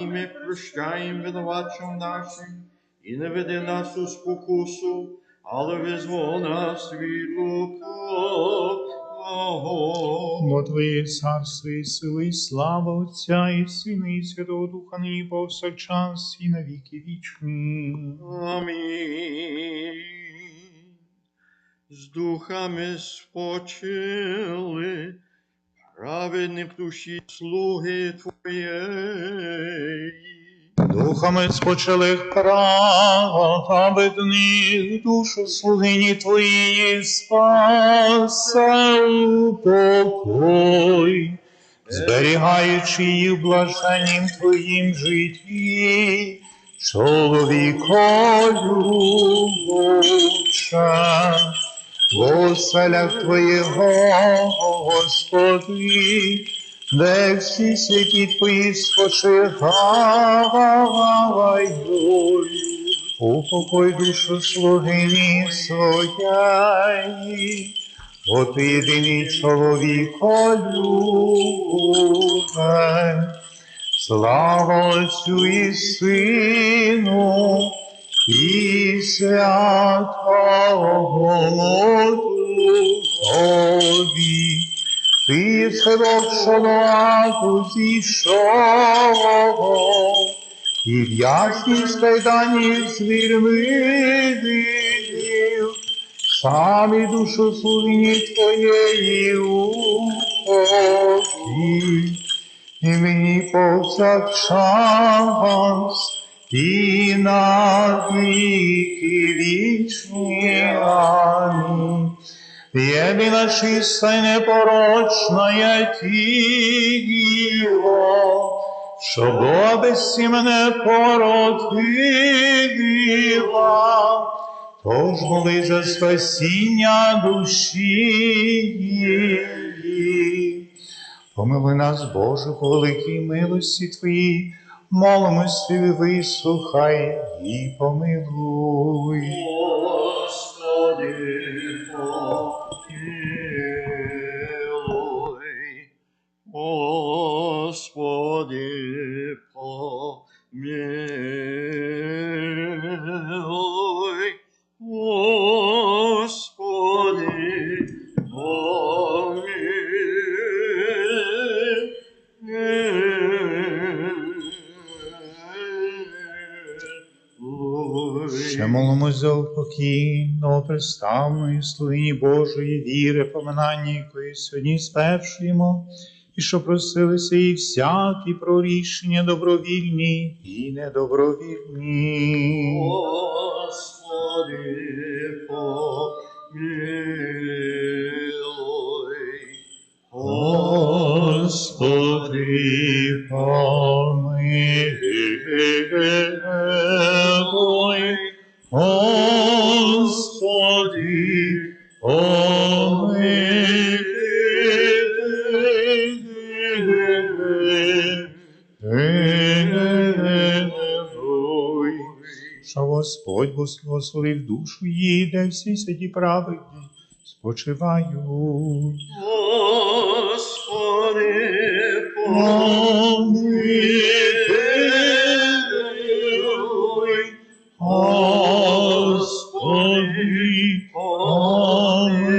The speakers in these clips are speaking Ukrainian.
І ми прощаємо винуватцям нашим, і не веди нас у спокусу, але визвол нас від лукавого. Бо Твоє царство і сили, і слава Отця і Сина, і Святого Духа, нині повсякчас, і на віки вічні. Амінь. З духами спочили, праведні душі слуги Твоєї. Духами спочилих праведних душу слугині Твоєї спасе у покой, зберігаючи її в блаженнім Твоїм житті, чоловікою лучше. В оселях Твоєго, Господи, де всі святі Твої спочивають, упокой душу слугині своєї, бо ти єдиний чоловіколюбець. Слава Отцю і Сину, і Святого Духові. Ти сирок шалату зійшов, і в ясність кайдані звільнив, самі душу слугині Твоєї упокій і мені повсякчас, і на віки вічні. Амінь. Єдина чиста й непорочна я тіло, що Бога безсі мене породила, тож моли за спасіння душі. її. Помилуй нас, Боже, великій милості Твоїй, молимось вислухай і помилуй. Господи, за упокійного представної слугині Божої віри, поминання якої сьогодні спершуємо, і що просилися їх всякі про рішення добровільні і недобровільні. Господи, помилуй. Господи, Що Господь благословив душу її, де всі святі праведні спочивають. Господи, помилуй. Господи, помилуй.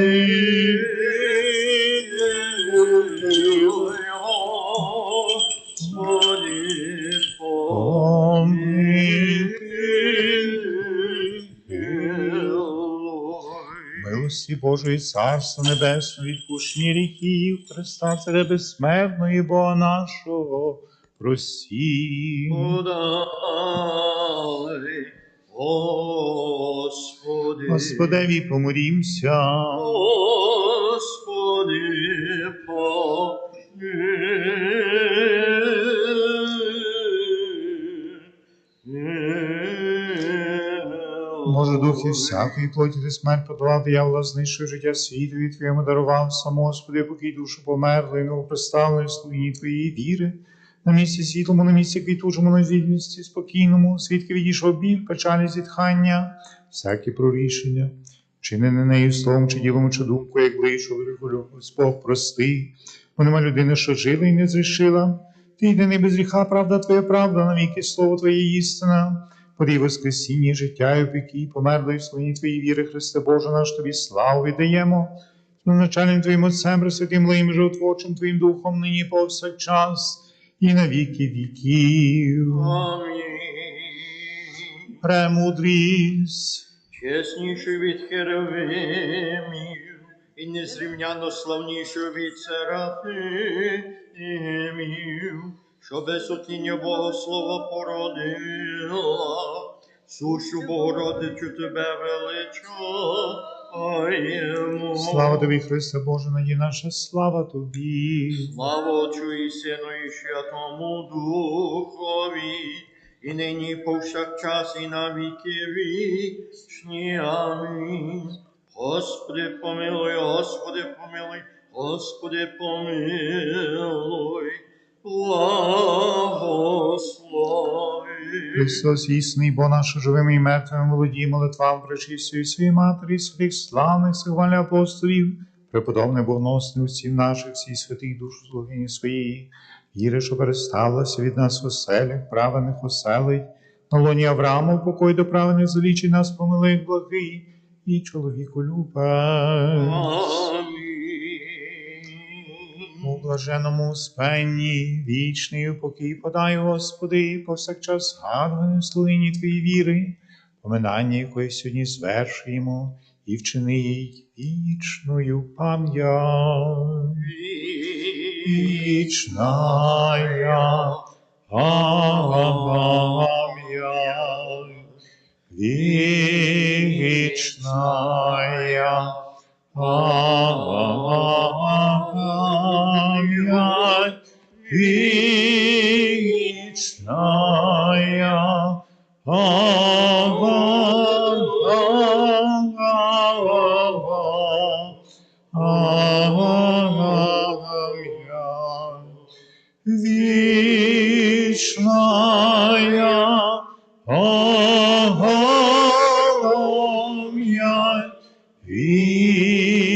Божої Царства Небесного, відпущені гріхів, Христа Царя безсмертної Бога нашого, просім. Подай, Господи. Господеві помолімся. Господи, помилуй. Духи всякої плоті ти смерть подолав, диявола знищив життя світу і Твоєму дарував сам, Господи, покій душу померла померлої, новоприставної слугі Твоєї віри, на місці світлому, на місці квітучому, на вільності спокійному, свідки відійшов біль, печалі, зітхання, всякі прорішення, чинене нею словом, чи ділом, чи думкою, як ближче, Господь прости, бо нема людини, що жила і не зрішила. Ти єдиний без гріха, правда Твоя правда, навіки слово Твоє істина. Подій воскресіння, життя і опіки, померли в слоні Твої віри, Христе Боже наш Тобі славу віддаємо. Начальним Твоїм Отцем, Пресвятим Леєм, животворчим Твоїм Духом, нині повсякчас і на віки віків. Амінь. Премудрість. Чесніший від херовимів і незрівняно славніший від серафимів, що без отіння Богослова породила, сущу Богородичу тебе величаємо. Слава Тобі, Христе Боже, наді наша слава Тобі. Слава Отцю і Сину і Святому Духові, і нині повсякчас і на віки вічні. Амінь. Господи, помилуй, Господи, помилуй, Господи, помилуй, благослови. Христос існий, бо наш живими і мертвим володій молитвам пречистої своїй матері, святих славних сихвальних апостолів, преподобне богоносне усім наших, всіх святих душ слугині своєї, віри, що пересталася від нас оселях, правених оселить, на лоні Аврааму покой до правених залічий нас помилуй, як благий, і чоловіку любе. Блаженому спенні, вічний упокій подай, Господи, повсякчас згадуванню славині Твої віри, поминання якої сьогодні звершуємо, і вчини їй вічною пам'ять. Вічная пам'ять. Пам'ять. Вічная пам'ять. Вічная пам'ять, вічная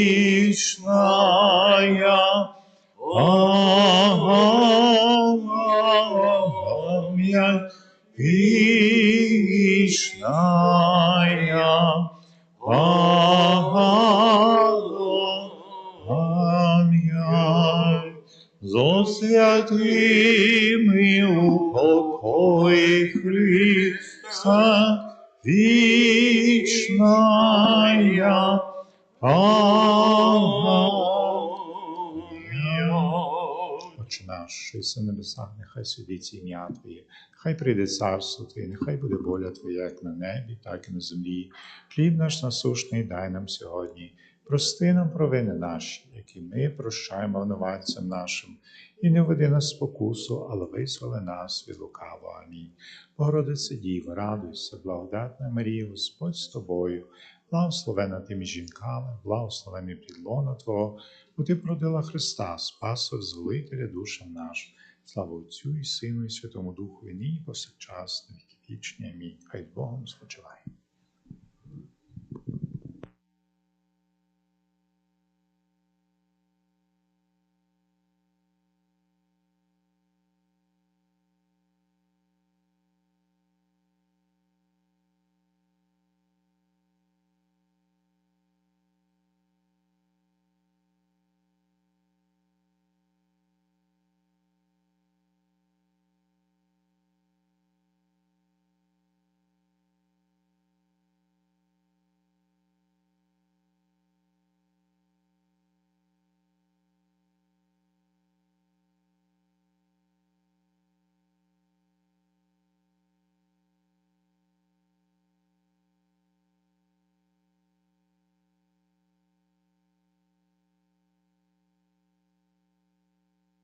Зо святими у Христа, пам'ять. Отче наш, що єси на небесах, нехай святиться ім'я Твоє, нехай прийде царство Твоє, нехай буде воля Твоя, як на небі, так і на землі. Хліб наш насушний дай нам сьогодні. Прости нам провини наші, які ми прощаємо винуватцям нашим, і не веди нас спокусу, але визволи нас від лукавого. Амінь. Богородице Діво, радуйся, благодатна Марія, Господь з тобою, благословена ти між жінками, благословений підлона Твого, бо ти продила Христа, Спаса, Зволителя душам нашим. Слава Отцю і Сину, і Святому Духу, і нині повсякчас, на віки вічні. Амінь. Хай Богом спочиває.